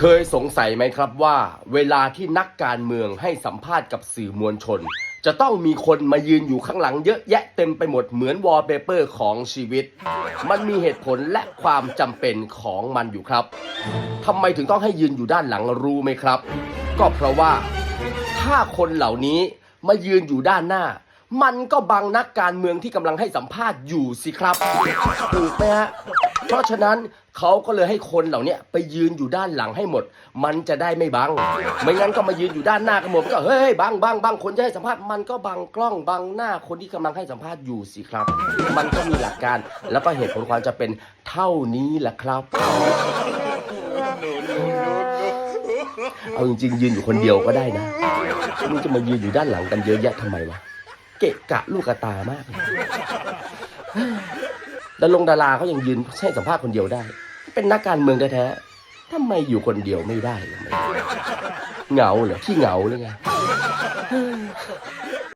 เคยสงสัยไหมครับว่า เวลาที่นักการเมืองให้สัมภาษณ์กับสื่อมวลชน จะต้องมีคนมายืนอยู่ข้างหลังเยอะแยะเต็มไปหมดเหมือนวอลเปเปอร์ของชีวิต มันมีเหตุผลและความจำเป็นของมันอยู่ครับทำไมถึงต้องให้ยืนอยู่ด้านหลังรู้ไหมครับ ก็เพราะว่า ถ้าคนเหล่านี้มายืนอยู่ด้านหน้า มันก็บังนักการเมืองที่กำลังให้สัมภาษณ์อยู่สิครับถูกไหมฮะ เพราะฉะนั้นเขาก็เลยให้คนเหล่านี้ไปยืนอยู่ด้านหลังให้หมด มันจะได้ไม่บัง ไม่งั้นก็มายืนอยู่ด้านหน้ากันหมดก็เฮ้ยบังบังบังคนจะให้สัมภาษณ์มันก็บังกล้องบังหน้าคนที่กำลังให้สัมภาษณ์อยู่สิครับ มันก็มีหลักการแล้วก็เหตุผลความจะเป็นเท่านี้แหละครับเอาจริงๆยืนอยู่คนเดียวก็ได้นะมึงจะมายืนอยู่ด้านหลังกันเยอะแยะทำไมวะเกะกะลูกกระตามาก แลยดารงดาราเขายังยืนให้สัมภาษณ์คนเดียวได้ เป็นนักการเมืองแท้ๆทำไมอยู่คนเดียวไม่ได้ เหงาเหรอขี้เหงาหรือไง